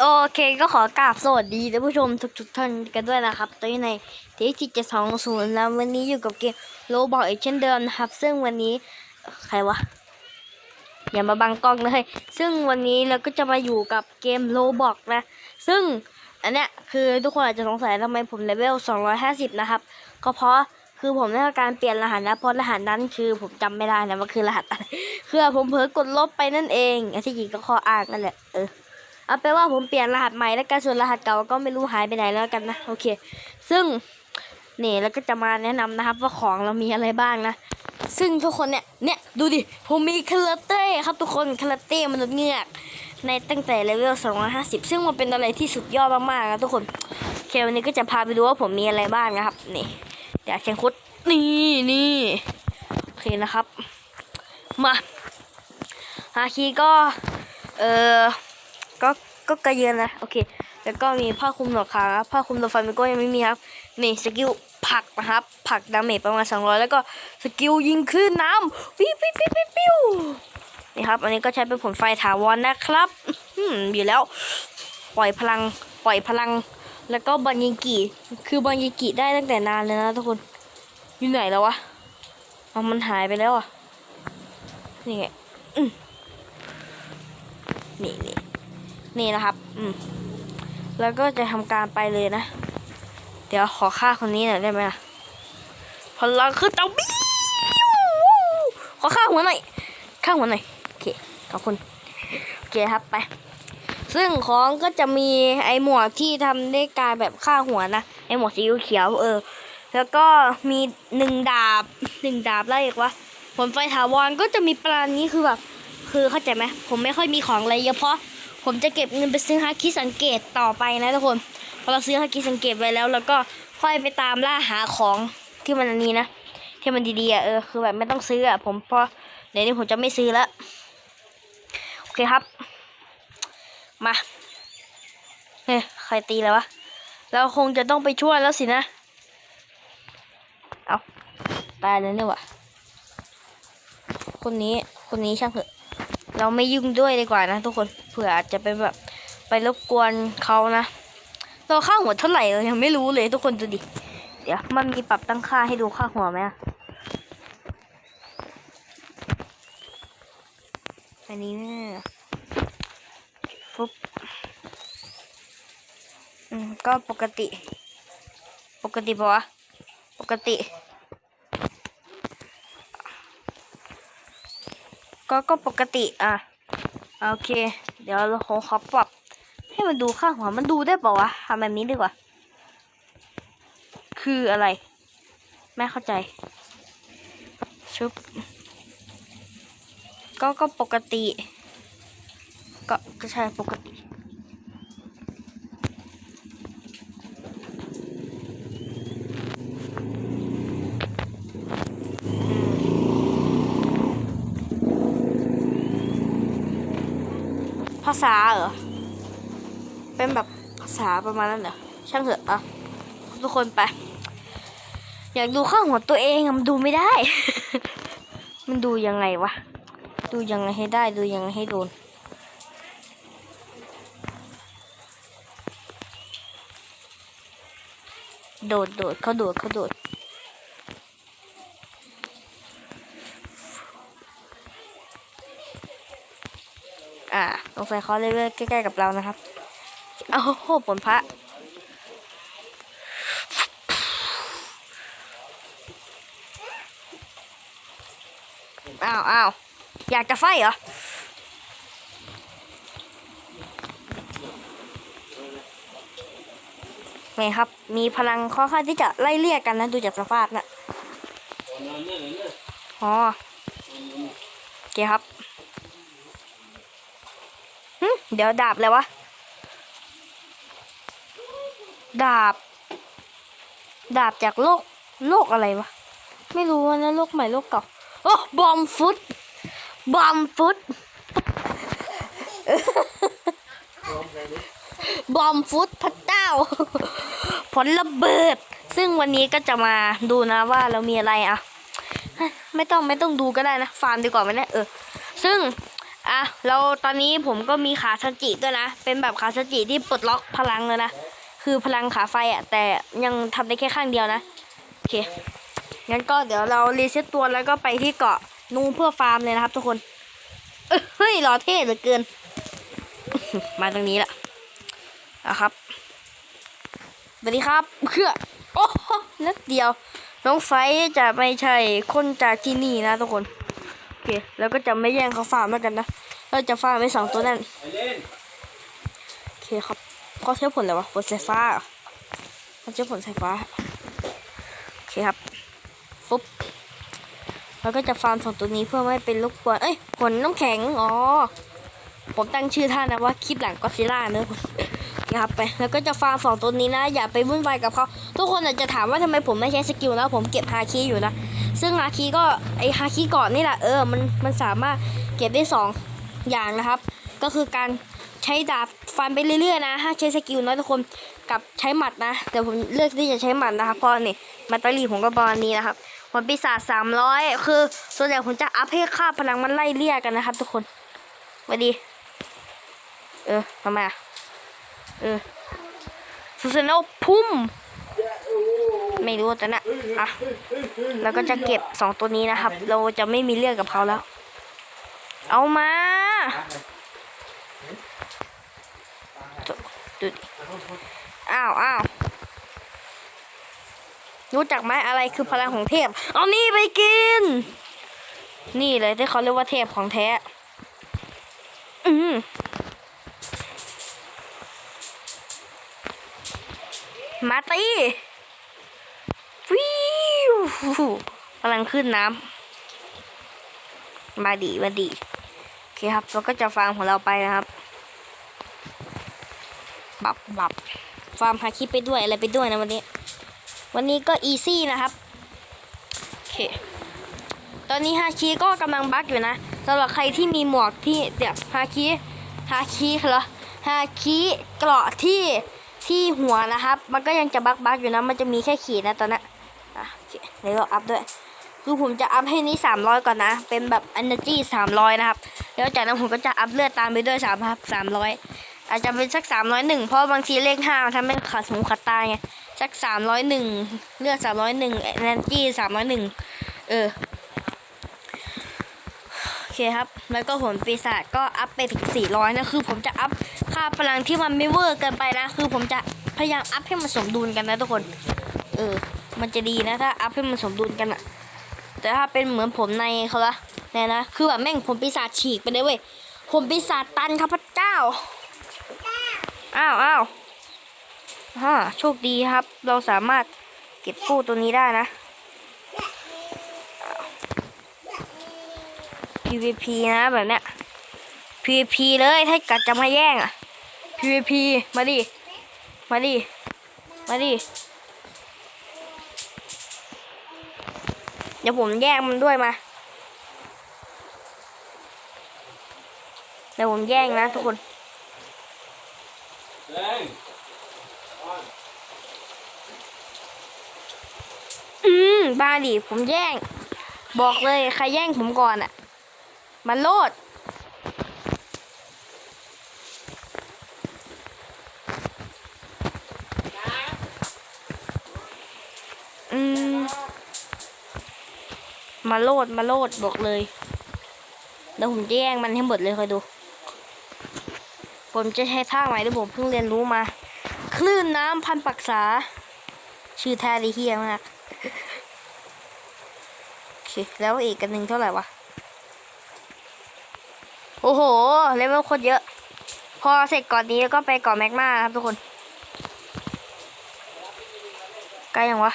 โอเคก็ขอกราบสวัสดีท่านผู้ชมทุกๆท่านกันด้วยนะครับตอนนี้ในที่ที่จะสองศูนย์แล้ววันนี้อยู่กับเกมโลบอกอีกเช่นเดิมนะครับ ซึ่งวันนี้ใครวะอย่ามาบังกล้องเลยซึ่งวันนี้เราก็จะมาอยู่กับเกมโลบอกนะ ซึ่งอันเนี้ยคือทุกคนอาจจะสงสัยทำไมผมเลเวล250นะครับ ก็เพราะคือผมได้ทำการเปลี่ยนรหัสนะเพราะรหัสนั้นคือผมจำไม่ได้นะมันคือรหัสอะไรคือผมเผลอกดลบไปนั่นเองไอ้ที่จริงก็ข้ออ้างนั่นแหละเออ เอาไปนว่าผมเปลี่ยนรหัสใหม่แล้วกันส่วนรหัสเก่าก็ไม่รู้หายไปไหนแล้วกันนะโอเค ซึ่งนี่แล้วก็จะมาแนะนำนะครับว่าของเรามีอะไรบ้างนะ ซึ่งทุกคนเนี่ยเนี่ยดูดิผมมีคาราเต้ครับทุกคนคาราเต้มนุษย์เงือกในตั้งแต่เลเวล250 ซึ่งมันเป็นอะไรที่สุดยอดมากๆนะทุกคนโอเควันนี้ก็จะพาไปดูว่าผมมีอะไรบ้างนะครับ นี่เดี๋ยวเชียงคุดนี่นี่โอเคนะครับ มาฮาคีก็ เออ ก็ก็กระเยือนนะโอเคแล้วก็มีผ้าคลุมหนวดขาครับผ้าคลุมหนวดฟันมันก็ยังไม่มีครับนี่สกิลผักนะครับผักดาเมจประมาณ200 แล้วก็สกิลยิงคลื่นน้ำวิววิววิววิววิวนี่ครับอันนี้ก็ใช้เป็นผลไฟถาวรนะครับอยู่แล้วปล่อยพลังปล่อยพลัง แล้วก็บันยิงกิคือบันยิงกิได้ตั้งแต่นานเลยนะทุกคนอยู่ไหนแล้ววะเอามันหายไปแล้วอะนี่ไงนี่นี่ นี่นะครับ อืม แล้วก็จะทำการไปเลยนะ เดี๋ยวขอฆ่าคนนี้หน่อยได้ไหมล่ะพลังคือเตาบิ้ขอฆ่าหัวหน่อยฆ่าหัวหน่อยโอเคขอบคุณโอเคครับไป ซึ่งของก็จะมีไอหมวกที่ทำด้การแบบฆ่าหัวนะไอหมวกสีเขียวเออ แล้วก็มีหนึ่งดาบหนึ่งดาบแล้วอีกวะผลไฟถาวรก็จะมีปลานี้คือแบบคือเข้าใจไหมผมไม่ค่อยมีของอะไรเยอะเพราะ ผมจะเก็บเงินไปซื้อฮาคิสังเกตต่อไปนะทุกคนพอเราซื้อฮาคิสังเกตไว้แล้วเราก็ค่อยไปตามล่าหาของที่มันอันนี้นะที่มันดีๆอะเออคือแบบไม่ต้องซื้ออะผมเพราะเดี๋ยวนี้ผมจะไม่ซื้อแล้วโอเคครับ มาเฮ้ยใครตีแล้ววะเราคงจะต้องไปช่วยแล้วสินะเอาตายแล้วเนี่ยว่ะคนนี้คนนี้ช่างเถอะ เราไม่ยุ่งด้วยดีกว่านะทุกคนเผื่ออาจจะไปแบบไปรบกวนเขานะเราค่าหัวเท่าไหร่เรายังไม่รู้เลยทุกคนดูดิเดี๋ยวมันมีปรับตั้งค่าให้ดูค่าหัวไหมอะอันนี้เนี่ยฟุบอืมก็ปกติ ปกติปะวะปกติ ก็ก็ปกติอะโอเค เดี๋ยวเราขอปรับ ให้มันดูข้างหัวมันดูได้ป่าวะทำแบบนี้ดีกว่า คืออะไรไม่เข้าใจ ชุบ ก็ก็ปกติ ก็ก็ใช่ปกติ ษาเหรอ เป็นแบบภาษาประมาณนั้นเหรอ ช่างเถอะอะทุกคนไป อยากดูข้างหัวตัวเองอะมันดูไม่ได้ มันดูยังไงวะ ดูยังไงให้ได้ ดูยังไงให้โดนโดดโดดเขาโดดเขาโดด อ่าสงสัยเขาเลยใกล้ๆกับเรานะครับ เอาโหผลพระอ้าวอ้าวอยากจะไฟเหรอ ไงครับ มีพลังค่อนข้างที่จะไล่เลี่ยกันนะ ดูจากสภาพนะอ๋อโอเคครับหึ เดี๋ยวดาบเลยวะ ดาบ ดาบจากโลก โลกอะไรวะ ไม่รู้นะโลกใหม่โลกเก่า โอ้ บอมฟุต บอมฟุต บอมฟุตพระเจ้า ผลระเบิด ซึ่งวันนี้ก็จะมาดูนะว่าเรามีอะไรอะ ไม่ต้องไม่ต้องดูก็ได้นะ ฟาร์มดีกว่าไหมเนี่ยเออ ซึ่ง อะเราตอนนี้ผมก็มีขาสจิด้วยนะ เป็นแบบขาสจิที่ปลดล็อกพลังเลยนะ คือพลังขาไฟอะแต่ยังทำได้แค่ข้างเดียวนะ โอเค งั้นก็เดี๋ยวเรารีเซ็ตตัวแล้วก็ไปที่เกาะนูเพื่อฟาร์มเลยนะครับทุกคน เฮ้ยหล่อเท่เหลือเกิน มาตรงนี้ละอะครับสวัสดีครับเพื่อโอ้โหนัดเดียว น้องไฟจะไม่ใช่คนจากที่นี่นะทุกคน เคแล้วก็จะไม่แย่งเขาฟาร์มแล้วกันนะเราจะฟาร์มไปสองตัวนั่นไปเล่นโอเคครับเขาใช้ผลอะไรวะผลไฟฟ้าเหรอเขาใช้ผลไฟฟ้าโอเคครับฟุบแล้วก็จะฟาร์มสองตัวนี้เพื่อไม่ให้เป็นลูกกวนเอ้ยผลน้ำแข็งอ๋อผมตั้งชื่อท่านนะว่าคลิปหลังก็ซิล่าเนอะครับไปแล้วก็จะฟาร์มสองตัวนี้นะ อย่าไปวุ่นวายกับเขาทุกคนอาจจะถามว่าทำไมผมไม่ใช้สกิลนะผมเก็บฮาคิอยู่นะ ซึ่งฮาคิก็ไอฮาคิก่อนนี่แหละเออมันมันสามารถเก็บได้สองอย่างนะครับ ก็คือการใช้ดาบฟันไปเรื่อยๆนะถ้าใช้สกิลน้อยทุกคนกับใช้หมัดนะ แต่ผมเลือกที่จะใช้หมัดนะครับเพราะนี่มัตเตอรี่ผมก็ประมาณนี้นะครับผลปีศาจสามร้อยคือ ส่วนใหญ่ผมจะอัพให้ค่าพลังมันไล่เลี่ยกันนะครับ ทุกคนสวัสดี เออทำไมอะเออซูเซโนพุ่ม ไม่รู้แต่นะอะแล้วก็จะเก็บสองตัวนี้นะครับ เราจะไม่มีเรื่องกับเขาแล้ว เอามาดูดิอ้าวอ้าวรู้จักไหมอะไรคือพลังของเทพ เอานี่ไปกิน นี่เลยที่เขาเรียกว่าเทพของแท้ อืม มาตีวิวกำลัง ขึ้นน้ำมาดีมาดีโอเคครับเราก็จะฟาร์มของเราไปนะครับบับบับฟาร์มฮาคิไปด้วยอะไรไปด้วยนะวันนี้ วันนี้ก็อีซี่นะครับโอเคตอนนี้ฮาคิก็กำลังบักอยู่นะสำหรับใครที่มีหมวกที่เดี๋ยวฮาคิฮาคิเหรอฮาคิเกราะที่ที่หัวนะครับ มันก็ยังจะบักบักอยู่นะ มันจะมีแค่ขีดนะตอนนั้นอะโอเคเดี๋ยวเราอัพด้วย คือผมจะอัพให้นี้300 ก่อนนะ เป็นแบบ energy 300 นะครับ แล้วจากนั้นผมก็จะอัพเลือดตามไปด้วย3ครับ300 อาจจะเป็นสัก 301 เพราะบางทีเลข5มันทำให้ขาดหูขาดตายไง สัก 301 เลือด 301 energy 301 เออ โอเคครับ แล้วก็ผลปีศาจก็อัพไปถึง 400 นะ คือผมจะอัพค่าพลังที่มันไม่เวอร์เกินไปนะ คือผมจะพยายามอัพให้มันสมดุลกันนะทุกคน เออ มันจะดีนะถ้าอัพให้มันสมดุลกันอะ แต่ถ้าเป็นเหมือนผมในเขาละเนี่ยนะ คือแบบแม่งผมปีศาจฉีกไปเลยเว้ย ผมปีศาจตันครับพระเจ้า อ้าวอ้าวฮ่าโชคดีครับ เราสามารถเก็บกู้ตัวนี้ได้นะ PVP นะแบบเนี้ย PVP เลยถ้ากัดจะมาแย่งอะ PVP มาดิ มาดิ มาดิ ดี๋ยวผมแยกมันด้วยมา เดี๋ยวผมแย่งนะทุกคนอืมบ้าดิผมแย่ง บอกเลยใครแย่งผมก่อนอะ มันโลด อืม มาโลดมาโลดบอกเลยเดี๋ยวผมจะแย่งมันให้หมดเลยคอยดู ผมจะใช้ท่าใหม่ที่ผมเพิ่งเรียนรู้มา คลื่นน้ำพันปักษา ชื่อแท้ดีเฮียมากโอเคแล้วอีกกันหนึ่งเท่าไหร่วะ โอ้โหเลเวลโคตรเยอะ พอเสร็จก่อนนี้ก็ไปก่อนแมกมาครับทุกคนใกลยังวะ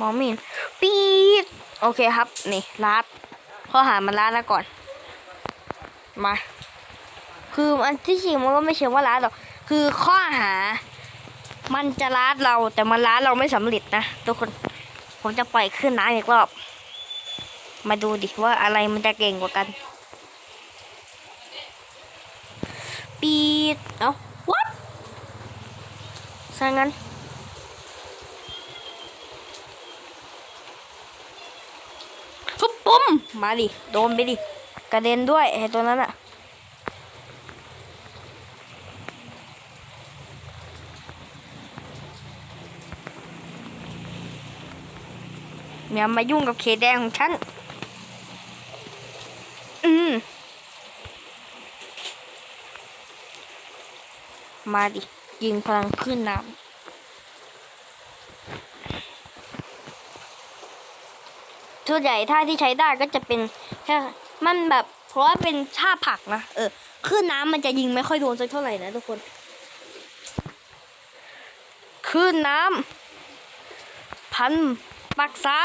มองไม่เห็นปี๊ดโอเคครับ นี่ลัดข้อหามันลัดแล้วก่อน มา คืออันที่จริงมันก็ไม่เชิงว่าลัดหรอก คือข้อหา มันจะลัดเราแต่มันลัดเราไม่สำเร็จนะทุกคน ผมจะปล่อยขึ้นน้ำอีกรอบ มาดูดิว่าอะไรมันจะเก่งกว่ากัน ปีดเอ้า what ซะงั้น ปุ๊บปุ้ ม มาดิ โดนไปดิ กระเด็นด้วยไอ้ตัวนั้นอะอย่ามายุ่งกับเขตแดงของฉัน อืม มาดิ ยิงพลังขึ้นน้ำ ส่วนใหญ่ท่าที่ใช้ได้ก็จะเป็นแค่มันแบบเพราะว่าเป็นท่าผักนะเออขึ้นน้ำมันจะยิงไม่ค่อยโดนสักเท่าไหร่นะทุกคนขึ้นน้ำพันปักษา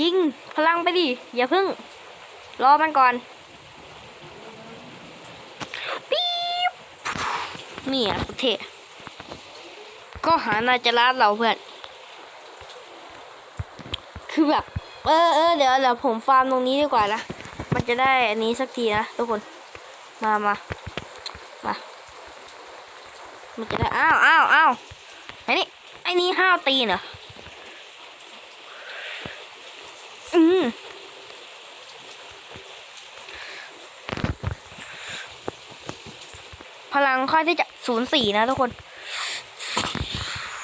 ยิงพลังไปดิอย่าพึ่ง รอมันก่อนปี๊บนี่อะเทก็หานาจะลาดเราเพื่อน คือแบบ เออเออเดี๋ยวเดี๋ยวผมฟาร์มตรงนี้ดีกว่านะ มันจะได้อันนี้สักทีนะทุกคน มามามา มันจะได้ อ้าวอ้าวอ้าวไอ้นี่ ไอ้นี่ห้าวตีนเหรอ อืมพลังค่อยที่จะศูนย์สี่นะทุกคน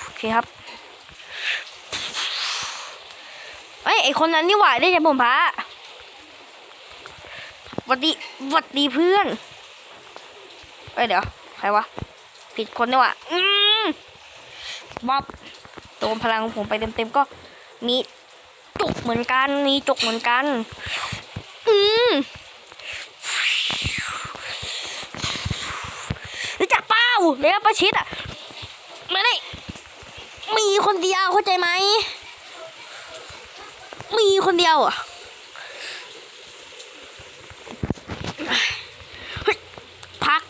โอเคครับ เอ้ย ไอคนนั้นนี่หวายได้จากผมพระหวัดดีหวัดดีเพื่อนเอ้ยเดี๋ยว ใครวะ ผิดคนนี่ว่าอืมบ๊อบโดนพลังของผมไปเต็มๆก็มีจุกเหมือนกัน มีจุกเหมือนกัน อืมรู้จักเป้าเรียประชิดอะไม่ได้มีคนเดียวเข้าใจไหม มีคนเดียวอะพัก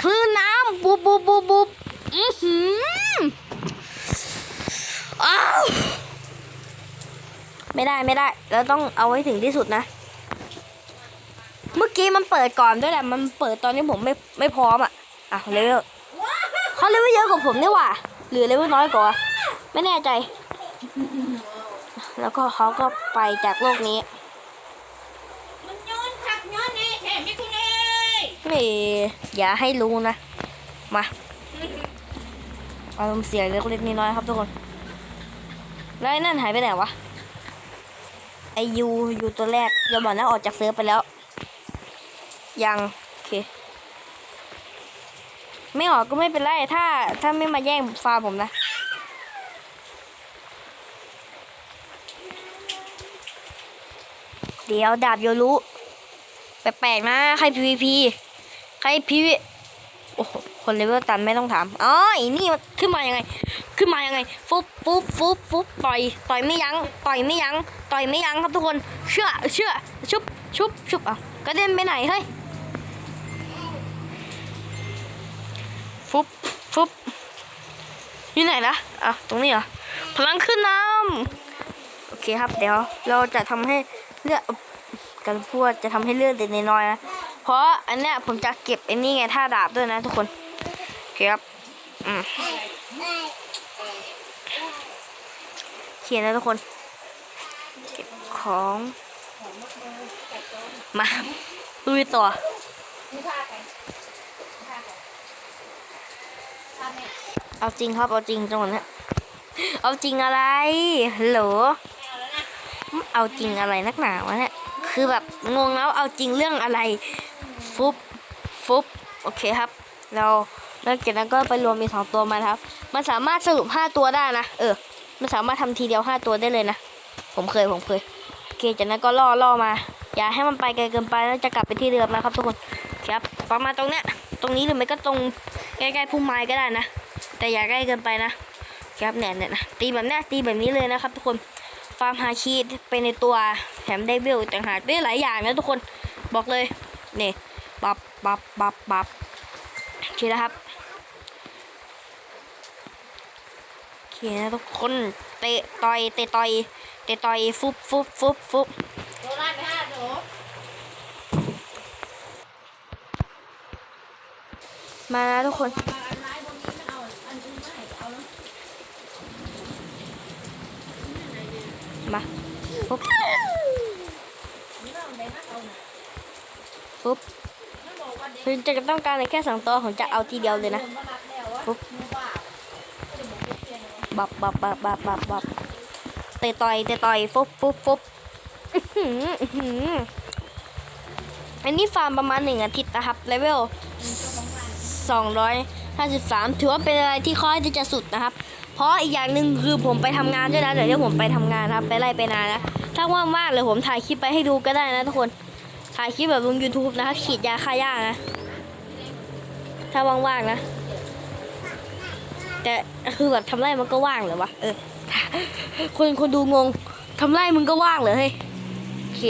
คลื่นน้ำบุบบุบบุบบุบอือหืออ้าวไม่ได้ไม่ได้เราต้องเอาไว้ถึงที่สุดนะ เมื่อกี้มันเปิดก่อนด้วยแหละ มันเปิดตอนนี้ผมไม่ไม่พร้อมอะอะเลเวลเขาเลเวลเยอะกว่าผมนี่หว่าหรือเลเวลน้อยกว่า ไม่แน่ใจ แล้วก็เขาก็ไปจากโลกนี้มันย้อนขักย้อนนี่แถมไม่คุณเอ้ยไม่อย่าให้รู้นะ มาอารมณ์เสียเล็กๆน้อยๆครับทุกคน แล้วไอ้นั่นหายไปไหนวะ ไอยูยูตัวแรกอย่าบอกนะออกจากเซิร์ฟไปแล้ว ยังโอเค ไม่ออกก็ไม่เป็นไร ถ้าถ้าไม่มาแย่งฟาร์มผมนะ เดี๋ยวดาบโยรุแปลกๆนะ ใคร PVP ใคร PV โอ้โหคนเลเวลตันไม่ต้องถาม อ๋อไอ้นี่มันขึ้นมายังไง ขึ้นมายังไง ฟุบฟุบฟุบฟุบต่อย ต่อยไม่ยั้ง ต่อยไม่ยั้ง ต่อยไม่ยั้งครับทุกคน เชื่อ เชื่อ ชุบ ชุบ ชุบอะกระเด็นไปไหนเฮ้ย ฟุบฟุบอยู่ไหนนะอะ ตรงนี้เหรอ พลังขึ้นน้ำโอเคครับ เดี๋ยวเราจะทำให้ เลือดกันพูดจะทำให้เลือดเด็ดน้อยนะ เพราะอันเนี้ยผมจะเก็บไอ้นี่ไงท่าดาบด้วยนะทุกคนเครับอืมเขียนนะทุกคน เก็บของ มาลุยต่อเอาจริงครับ เอาจริงจังหวะนี้เอาจริงอะไรฮัลโหล เอาจริงอะไรนักหนาวะเนี่ยคือแบบงงแล้วเอาจริงเรื่องอะไร ฟุบฟุบโอเคครับ เราแล้วจากนั้นก็ไปรวมมีสองตัวมาครับ มันสามารถสรุปห้าตัวได้นะ เออ มันสามารถทำทีเดียวห้าตัวได้เลยนะ ผมเคย ผมเคย โอเค จากนั้นก็ล่อล่อมา อย่าให้มันไปไกลเกินไปแล้วจะกลับไปที่เดิมนะครับทุกคน ครับ ประมาณตรงเนี้ย ตรงนี้หรือไม่ก็ตรงใกล้ๆพุ่มไม้ก็ได้นะ แต่อย่าใกล้เกินไปนะ ครับเนี่ยเนี่ยนะ ตีแบบนี้ตีแบบนี้เลยนะครับทุกคน ฟาร์มฮาคีดไปในตัวแถมได้เบลต่างหากได้หลายอย่างนะทุกคนบอกเลยนี่ปับปับปับปับโอเคนะครับโอเคนะทุกคนเตะต่อยเตะต่อยเตะต่อยฟุบฟุบฟุบฟุบโดนไล่ไปห้าโดมานะทุกคนมาอันไล่บนนี้มันเอาอันอื่นมาให้เอาแล้ว มาฟุบปุ๊บคือจะต้องการแค่สองตัวผมจะเอาทีเดียวเลยนะปุ๊บบับบับบับบับบับบับเตะต่อยเตะต่อยฟุบฟุบฟุบอือหืออือหืออันนี้ฟาร์มประมาณหนึ่งอาทิตย์นะครับเลเวลสองร้อยห้าสิบสามถือว่าเป็นอะไรที่ค่อยจะสุดนะครับ เพราะอีกอย่างหนึ่งคือผมไปทำงานด้วยนะเดี๋ยวเดี๋ยวผมไปทำงานนะครับไปไล่ไปนานนะ ถ้าว่างมากเลยผมถ่ายคลิปไปให้ดูก็ได้นะทุกคนถ่ายคลิปแบบลง YouTube นะครับฉีดยาฆ่าหญ้านะ ถ้าว่างๆนะ แต่คือแบบทำไรมันก็ว่างเหรอวะเออคนคนดูงงทำไรมึงก็ว่างเหรอเฮ้ยโอเค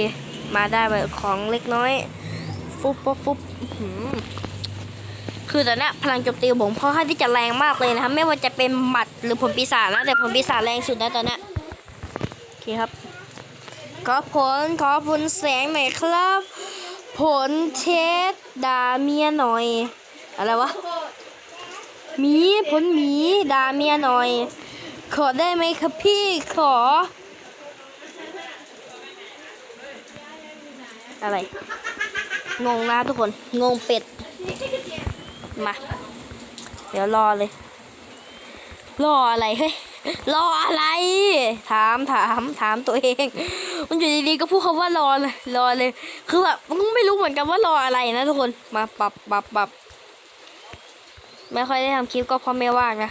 มาได้ไปของเล็กน้อย ฟุบฟุบฟุบ คือตอนนี้พลังโจมตีของผมค่อนข้างที่จะแรงมากเลยนะครับ ไม่ว่าจะเป็นหมัดหรือผลปีศาจนะ แต่ผลปีศาจแรงสุดนะตอนนี้โอเคครับ ขอผลขอผลแสงหน่อยครับ ผลเช็ดดาเมียหน่อย อะไรวะหมีผลหมีดาเมียหน่อย ขอได้ไหมครับพี่ขอ อะไร งงนะทุกคน งงเป็ด มา เดี๋ยวรอเลย รออะไรเฮ้ย รออะไร ถามถามถามตัวเอง มันอยู่ดีๆก็พูดคำว่ารอเลย รอเลย คือแบบมันไม่รู้เหมือนกันว่ารออะไรนะทุกคน มาปรับปรับปรับไม่ค่อยได้ทำคลิปก็เพราะไม่ว่างนะ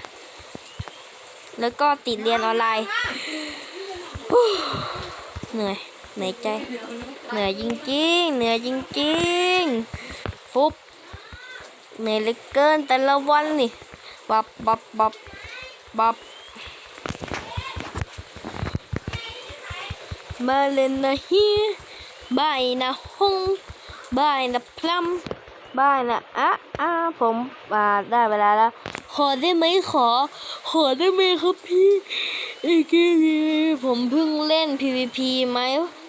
แล้วก็ติดเรียนออนไลน์ เหนื่อย เหนื่อยใจ เหนื่อยจริงๆ เหนื่อยจริงๆ ฟุบ เหนื่อยเลือเกินแต่ละวันนี่บับบับบับบับมาเล่นนะฮีบายนะฮงบายนะพลัมบานนะอะอะผมอ่าได้เวลาแล้ว ขอได้ไหมขอ ขอได้ไหมครับพี่อีกทีผมเพิ่งเล่น PVP ไหม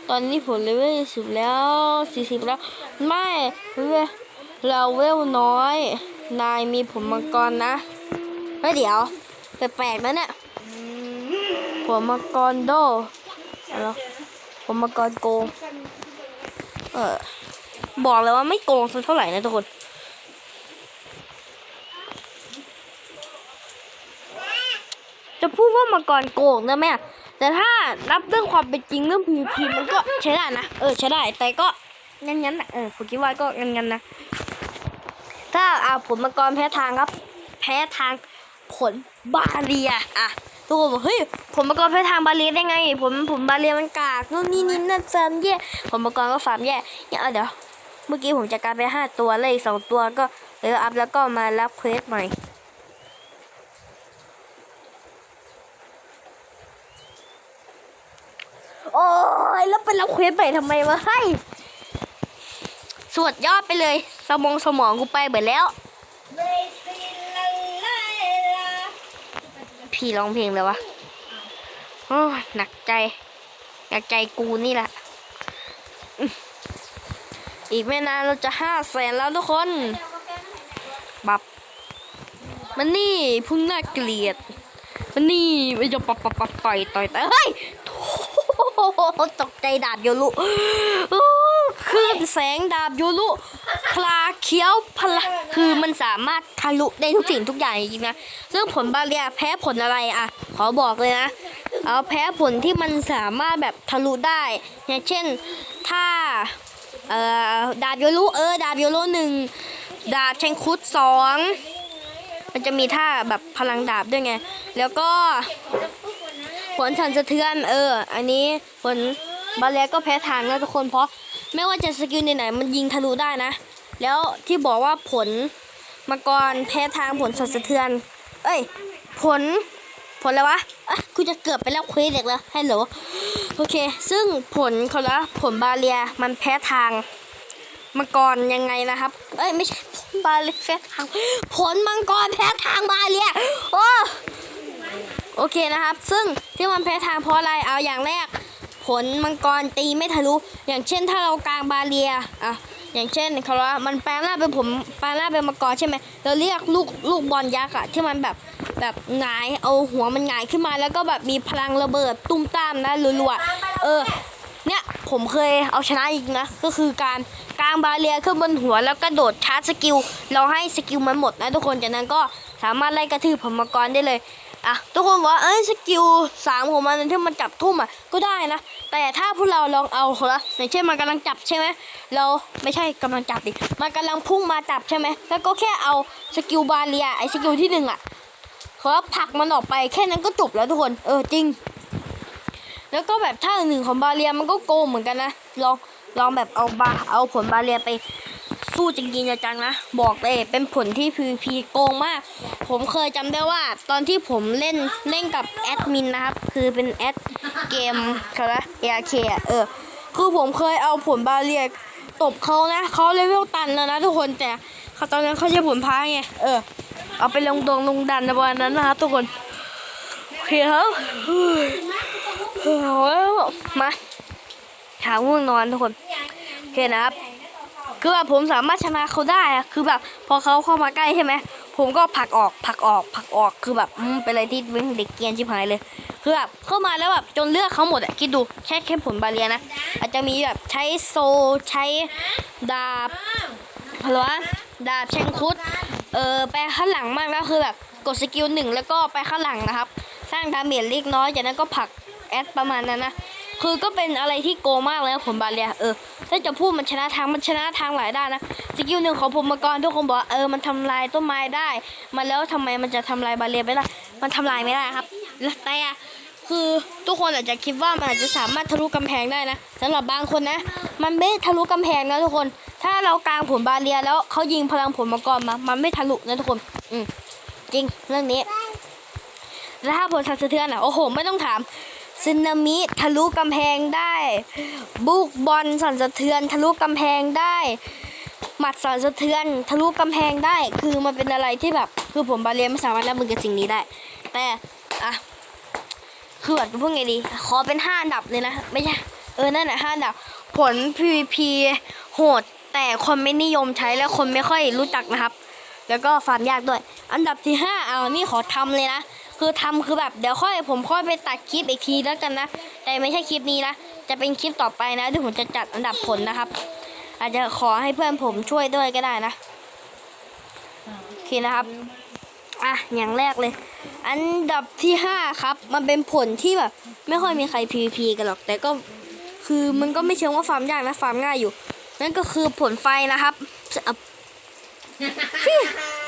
ตอนนี้ผมเลเวลสิบแล้วสี่สิบแล้ว ไม่เว้ย เราเวลน้อย นายมีผมมังกรนะเฮ้ยเดี๋ยวแปลกๆนะเนี่ยผมมังกรโดอะไรผมมังกรโกงเออบอกเลยว่าไม่โกงสักเท่าไหร่นะทุกคนจะพูดว่ามังกรโกงนะแม่แต่ถ้ารับเรื่องความเป็นจริงเรื่อง PVP มันก็ใช้ได้นะ เออใช้ได้แต่ก็งั้นๆนะเออผมคิดว่าก็งั้นๆนะ ถ้าเอาผลมังกรแพ้ทางครับ แพ้ทางผลบาเรียอะทุกคนบอกเฮ้ยผลมังกรแพ้ทางบาเรียได้ไงผลผลบาเรียมันกากนู่นนี่นี่นั่นฟาร์มแย่ผลมังกรก็ฟาร์มแย่เนี่ยเอาเดี๋ยวเมื่อกี้ผมจัดการไปห้าตัวเลยอีกสองตัวก็เลยอัพแล้วก็มารับเควสใหม่โอ้ยแล้วไปรับเควสใหม่ทำไมวะให้ย สวดยอดไปเลย สมองสมองกูไปเบิดแล้ว พี่ร้องเพลงเลยวะโอ้หนักใจ หนักใจกูนี่แหละ อีกไม่นานเราจะห้าแสนแล้วทุกคน บับ มันนี่พุ่งน่าเกลียด มันนี่ไม่จะปับปับปับต่อยต่อยต่อยเฮ้ยตกใจดาบโยรุโอ้ คือแสงดาบโยรุพลาเขียวพลาคือมันสามารถทะลุได้ทุกสิ่งทุกอย่างจริงๆนะซึ่งผลบาเรียแพ้ผลอะไรอะ ขอบอกเลยนะ เอาแพ้ผลที่มันสามารถแบบทะลุได้ อย่างเช่น ถ้าเอ่อดาบโยรุเออ ดาบโยรุหนึ่งดาบเชงคุดสองมันจะมีท่าแบบพลังดาบด้วยไง แล้วก็ผลสั่นสะเทือน เออ อันนี้ผลบาเลียก็แพ้ทางแล้วทุกคนเพราะ ไม่ว่าจะสกิลไหนๆมันยิงทะลุได้นะ แล้วที่บอกว่าผลมังกรแพ้ทางผลสั่นสะเทือน เอ้ย ผลผลอะไรวะอะกูจะเกือบไปแล้วเควสเด็กแล้วให้เหรอโอเค ซึ่งผลเขาละผลบาเลียมันแพ้ทางมังกรยังไงนะครับ เอ้ย ไม่ใช่บาเลียแพ้ทาง ผลมังกรแพ้ทางบาเลียโอ้โอเคนะครับ ซึ่งที่มันแพ้ทางเพราะอะไรเอาอย่างแรก ผลมังกรตีไม่ทะลุ อย่างเช่นถ้าเรากลางบาเรียอะอย่างเช่นเขาว่ามันแปลงร่างเป็นผมแปลงร่างเป็นมังกรใช่ไหมเราเรียกลูกลูกบอลยักษ์อะที่มันแบบแบบหงายเอาหัวมันหงายขึ้นมาแล้วก็แบบมีพลังระเบิดตุ้มตามนะรัวๆเออเนี่ยผมเคยเอาชนะอีกนะก็คือการกกางบาเรียขึ้นบนหัวแล้วก็โดดชาร์จสกิลเราให้สกิลมันหมดนะทุกคนจากนั้นก็สามารถไล่กระทืบผมมังกรได้เลย อะทุกคนบอกว่าเอ้ยสกิลสามของมันที่มันจับทุ่มอะก็ได้นะ แต่ถ้าพวกเราลองเอาละอย่างเช่นมันกำลังจับใช่ไหมเราไม่ใช่กำลังจับดิมันกำลังพุ่งมาจับใช่ไหมแล้วก็แค่เอาสกิลบาเรียไอสกิลที่หนึ่งอะเขาผลักมันออกไปแค่นั้นก็จบแล้วทุกคน เออจริง แล้วก็แบบท่าหนึ่งของบาเรียมันก็โกงเหมือนกันนะ ลองลองแบบเอาบาเอาผลบาเรียไปสู้จริงๆจังนะ บอกเลยเป็นผลที่ PVP โกงมาก ผมเคยจำได้ว่า ตอนที่ผมเล่นเล่นกับแอดมินนะครับ คือเป็นแอดเกมเขาละ ARK อะเออ คือผมเคยเอาผลบาเรียตบเขานะ เขาเลเวลตันแล้วนะทุกคน แต่เขาตอนนั้นเขาใช้ผลพาไง เออ เอาไปลงดงลงดันในวันนั้นนะครับทุกคน โอเคครับ เฮ้ยโอ้โหมาหาง่วงนอนทุกคนโอเคนะครับ คือแบบผมสามารถชนะเขาได้อะคือแบบ พอเขาเข้ามาใกล้ใช่ไหมผมก็ผลักออกผลักออกผลักออกคือแบบเป็นอะไรที่เป็นเด็กเกียนชิบหายเลย คือแบบเข้ามาแล้วแบบจนเลือกเขาหมดอะคิดดูแค่แค่ผลบาเรียนะอาจจะมีแบบใช้โซใช้ดาบฮัลโหลวะดาบเชงคุดเออไปข้างหลังมากแล้วคือแบบกดสกิลหนึ่งแล้วก็ไปข้างหลังนะครับ สร้างดาเมจเล็กน้อยจากนั้นก็ผลัก แอดประมาณนั้นนะ คือก็เป็นอะไรที่โกมากเลยนะผมบาเลียเออ ถ้าจะพูดมันชนะทางมันชนะทางหลายด้านนะ สกิลหนึ่งของผมมากรทุกคนบอกเออมันทำลายต้นไม้ได้มาแล้วทำไมมันจะทำลายบาเลียไม่ได้ มันทำลายไม่ได้ครับ แต่คือทุกคนอาจจะคิดว่ามันอาจจะสามารถทะลุกำแพงได้นะสำหรับบางคนนะ มันไม่ทะลุกำแพงนะทุกคน ถ้าเรากางผลบาเลียแล้วเขายิงพลังผลมังกรมา มันไม่ทะลุนะทุกคน อืมจริงเรื่องนี้แล้วถ้าผลสัตว์สะเทือนอะโอ้โห ไม่ต้องถาม ซึนามิทะลุกำแพงได้ บุกบอลสั่นสะเทือน ทะลุกำแพงได้ หมัดสั่นสะเทือน ทะลุกำแพงได้ คือมันเป็นอะไรที่แบบ คือผมบาเลียนไม่สามารถรับมือกับสิ่งนี้ได้ แต่อะคือแบบพูดไงดี ขอเป็นห้าอันดับเลยนะ ไม่ใช่ เออ นั่นแหละห้าอันดับ ผล PVP โหด แต่คนไม่นิยมใช้และคนไม่ค่อยรู้จักนะครับ แล้วก็ฟาร์มยากด้วย อันดับที่ห้าเอานี่ขอทำเลยนะ คือทำคือแบบเดี๋ยวค่อยผมค่อยไปตัดคลิปอีกทีแล้วกันนะ แต่ไม่ใช่คลิปนี้นะ จะเป็นคลิปต่อไปนะที่ผมจะจัดอันดับผลนะครับ อาจจะขอให้เพื่อนผมช่วยด้วยก็ได้นะโอเคนะครับ อะอย่างแรกเลย อันดับที่ห้าครับ มันเป็นผลที่แบบ ไม่ค่อยมีใคร PVP กันหรอก แต่ก็คือมันก็ไม่เชิงว่าฟาร์มยากนะฟาร์มง่ายอยู่ นั่นก็คือผลไฟนะครับ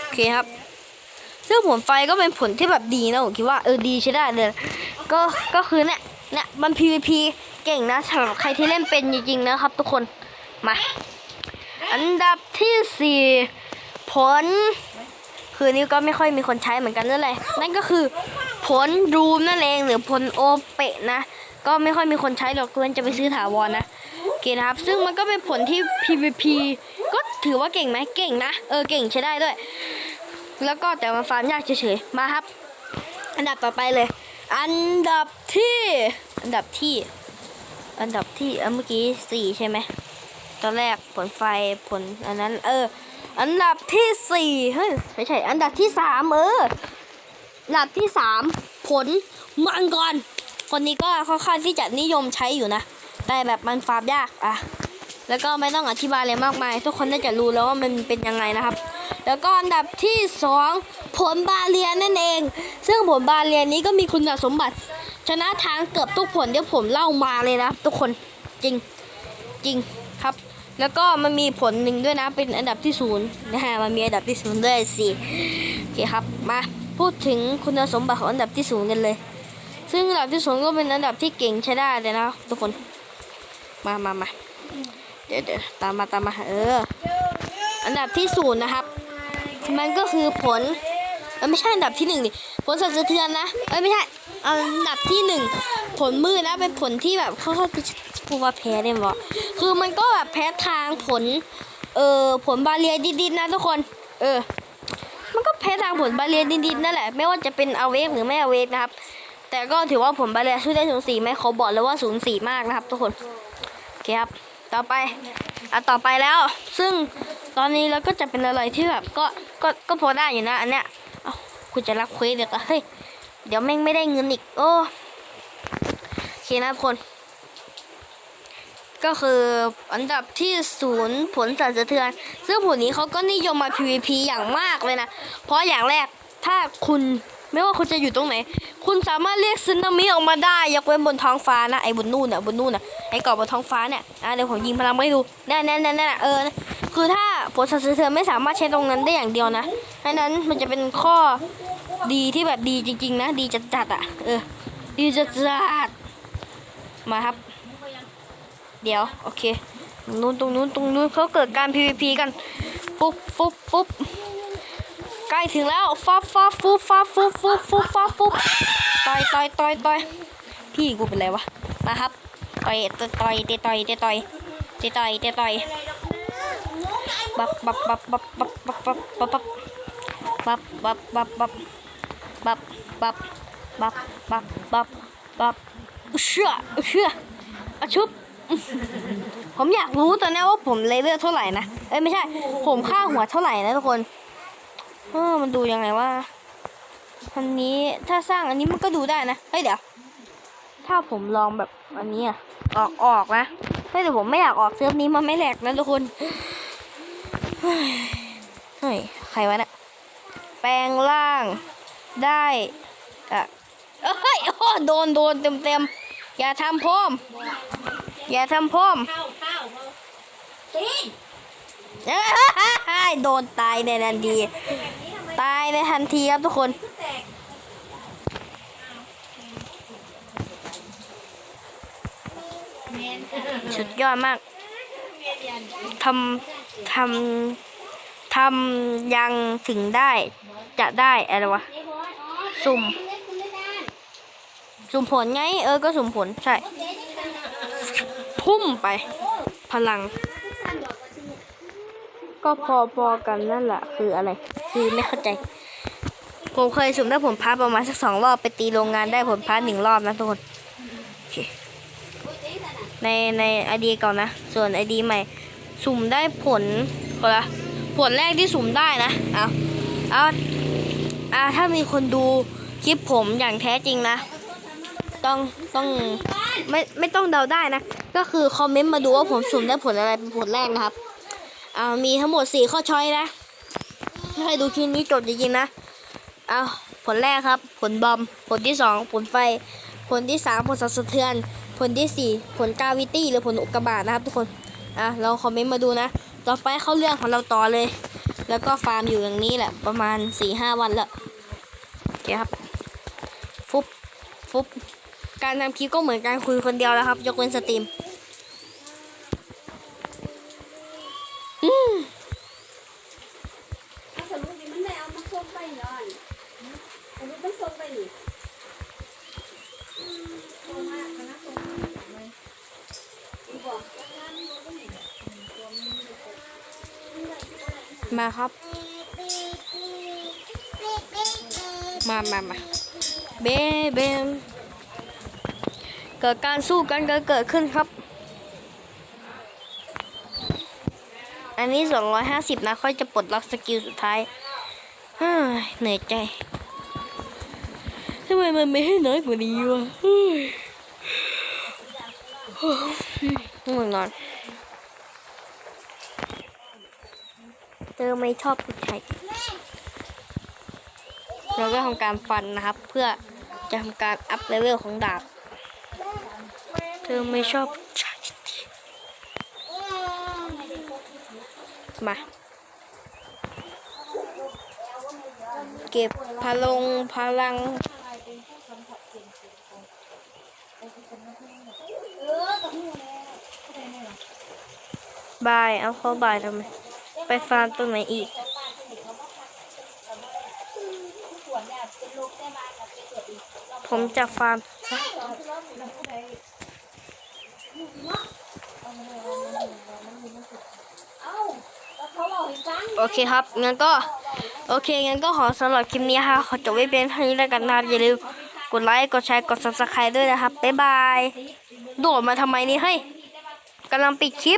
โอเคครับ ซึ่งผลไฟก็เป็นผลที่แบบดีนะผมคิดว่าเออดีใช้ได้เลย ก็ก็คือเนี่ยเนี่ยมัน PVP เก่งนะสำหรับใครที่เล่นเป็นจริงๆนะครับ ทุกคนมาอันดับที่สี่ผล คือนี่ก็ไม่ค่อยมีคนใช้เหมือนกันนั่นแหละนั่นก็คือผลรูมนั่นเองหรือผลโอเปะนะ ก็ไม่ค่อยมีคนใช้หรอกควรจะไปซื้อถาวรนะโอเคนะครับ ซึ่งมันก็เป็นผลที่ PVP ก็ถือว่าเก่งไหมเก่งนะ เออเก่งใช้ได้ด้วย แล้วก็แต่มันฟาร์มยากเฉยๆ มาครับ อันดับต่อไปเลย อันดับที่ อันดับที่ อันดับที่เมื่อกี้สี่ใช่ไหม ตอนแรกผลไฟผลอันนั้น เออ อันดับที่สี่เฮ้ยไม่ใช่ อันดับที่สามเออ อันดับที่สามผลมังกรคนนี้ก็ค่อนข้างที่จะนิยมใช้อยู่นะ แต่แบบมันฟาร์มยากอะ แล้วก็ไม่ต้องอธิบายอะไรมากมาย ทุกคนน่าจะรู้แล้วว่ามันเป็นยังไงนะครับ แล้วก็อันดับที่สองผลบาเลียนนั่นเอง ซึ่งผลบาเลียนนี้ก็มีคุณสมบัติ ชนะทางเกือบทุกผลที่ผมเล่ามาเลยนะทุกคนจริงจริงครับ แล้วก็มันมีผลหนึ่งด้วยนะเป็นอันดับที่ศูนย์นะฮะมันมีอันดับที่ศูนย์ด้วยสิโอเคครับมาพูดถึงคุณสมบัติของอันดับที่ศูนย์กันเลย ซึ่งอันดับที่ศูนย์ก็เป็นอันดับที่เก่งใช้ได้เลยนะทุกคนมามามา เดี๋ยวเดี๋ยวตามมาตามมาเออ อันดับที่ศูนย์นะครับ มันก็คือผลไม่ใช่อันดับที่หนึ่งดิผลสั่นสะเทือนนะเอ้ยไม่ใช่อันดับที่หนึ่งผลมืดนะเป็นผลที่แบบเขาเขาพูดว่าแพ้ได้ไหมวะคือมันก็แบบแพ้ทางผล เออผลบาเรียดิดๆนะทุกคน เออ มันก็แพ้ทางผลบาเรียดิดๆนั่นแหละ ไม่ว่าจะเป็นเอาเวฟหรือไม่เอาเวฟนะครับ แต่ก็ถือว่าผลบาเรียช่วยได้สูงสี่ไหมเขาบอกเลยว่าสูงสี่มากนะครับ ทุกคนโอเคครับ ต่อไปอะต่อไปแล้ว ซึ่งตอนนี้เราก็จะเป็นอะไรที่แบบก็ก็ก็พอได้อยู่นะอันเนี้ยเอ้าคุณจะรับเควสเดี๋ยวก็เฮ้ยเดี๋ยวแม่งไม่ได้เงินอีกโอ้โอเคนะคน ก็คืออันดับที่ศูนย์ผลสั่นสะเทือน ซึ่งผลนี้เขาก็นิยมมา PVP อย่างมากเลยนะ เพราะอย่างแรกถ้าคุณ ไม่ว่าคุณจะอยู่ตรงไหน คุณสามารถเรียกซึนามิออกมาได้ยกเว้นบนท้องฟ้านะไอ้บนนู่นน่ะบนนู่นน่ะไอ้เกาะบนท้องฟ้าเนี่ยอะเดี๋ยวผมยิงพลังไม่ดูแน่แน่แน่แน่เออคือถ้าผลสั่นสะเทือนไม่สามารถใช้ตรงนั้นได้อย่างเดียวนะดังนั้นมันจะเป็นข้อดีที่แบบดีจริง ๆ นะ ดีจัดๆอะเออ ดีจัดๆมาครับ เดี๋ยวโอเคตรงนู้นตรงนู้นตรงนู้นเขาเกิดการ PVP กันฟุบฟุบฟุบ ใกล้ถึงแล้วฟับฟับฟุบฟับฟุบฟุบฟุบฟับฟุบต่อยต่อยต่อยต่อยพี่กูเป็นไรวะมาครับต่อยต่อยเต่อยต่อยเต่อยต่อยเตะต่อยเตะต่อยบับบับบับบับบับบับบับบับบับบับบับบับบับบับบับบับบับบับเชื่อเชื่ออะชุบผมอยากรู้ตอนนี้ว่าผมเลเวลเท่าไหร่นะ เอ้ยไม่ใช่ ผมค่าหัวเท่าไหร่นะทุกคน เออมันดูยังไงว่าอันนี้ถ้าสร้างอันนี้มันก็ดูได้นะเฮ้ยเดี๋ยว ถ้าผมลองแบบอันนี้อะออกออกนะเฮ้ยแต่ผมไม่อยากออกเซิร์ฟนี้มันไม่แหลกนะทุกคนเฮ้ยใครวะเนี่ยแปลงร่างได้อะเอ้ยโอ้โดนโดนเต็มเต็มอย่าทำพ่อมอย่าทำพ่อมเข้าเข้าตีน โดนตายในทันที ตายในทันทีครับทุกคนสุดยอดมากทำทำทำยังถึงได้ จะได้อะไรวะ สุ่ม สุ่มผลไง เออ ก็สุ่มผล ใช่ ทุ่มไป พลัง ก็พอๆกันนั่นแหละคืออะไร คือไม่เข้าใจ ผมเคยสุ่มได้ผลพาประมาณสักสองรอบไปตีโรงงานได้ผลพาหนึ่งรอบนะทุกคนในในไอดีเก่านะ ส่วนไอดีใหม่ สุ่มได้ผลก็ละผลแรกที่สุ่มได้นะเอาเอาอ่าถ้ามีคนดูคลิปผมอย่างแท้จริงนะ ต้องต้องไม่ไม่ต้องเดาได้นะ ก็คือคอมเมนต์มาดูว่าผมสุ่มได้ผลอะไรเป็นผลแรกนะครับ อ่ามีทั้งหมดสี่ข้อช้อยนะถ้าใครดูคลิปนี้จบจริงๆนะ เอาผลแรกครับ ผลบอม ผลที่สองผลไฟ ผลที่สามผลสัตว์สะเทือน ผลที่สี่ผลกาวิตี้หรือผลอุกกาบาตนะครับทุกคน อะเราคอมเมนต์มาดูนะ ต่อไปเข้าเรื่องของเราต่อเลย แล้วก็ฟาร์มอยู่อย่างนี้แหละประมาณสี่ห้าวันแล้วโอเคครับ ฟุบฟุบการทำคลิปก็เหมือนการคุยคนเดียวแล้วครับ ยกเว้นสตรีม อืม เอาสรุปดิมันได้เอามาส่งไปเนาะสรุปมันส่งไปนี่ส่งมาคณะส่งมาเลยบอก มา ครับ มามามาเบเบมเกิดการสู้กันก็เกิดขึ้นครับ อันนี้ 250 นะ ค่อยจะปลดล็อกสกิลสุดท้ายเหนื่อยใจทำไมมันไม่ให้น้อยกว่านี้วะเฮ้ยง่วงนอน เธ อไม่ชอบผู้ชายเราก็ทำการฟันนะครับ เพื่อจะทำการอัพเลเวลของดาบ เธอไม่ชอบผู้ชายมา เก็บพลังพลังบาย เอาเข้าบายทำไม ไปฟาร์มตรงไหนอีก ผมจะฟาร์มโอเคครับ งั้นก็ โอเค งั้นก็ขอสำหรับคลิปนี้ค่ะ ขอจบไว้เป็นเท่านี้แล้วกันนะครับอย่าลืมกดไลค์ กดแชร์ กด subscribe ด้วยนะครับ บ๊ายบาย โดดมาทำไมนี่เฮ้กำลังปิดคลิป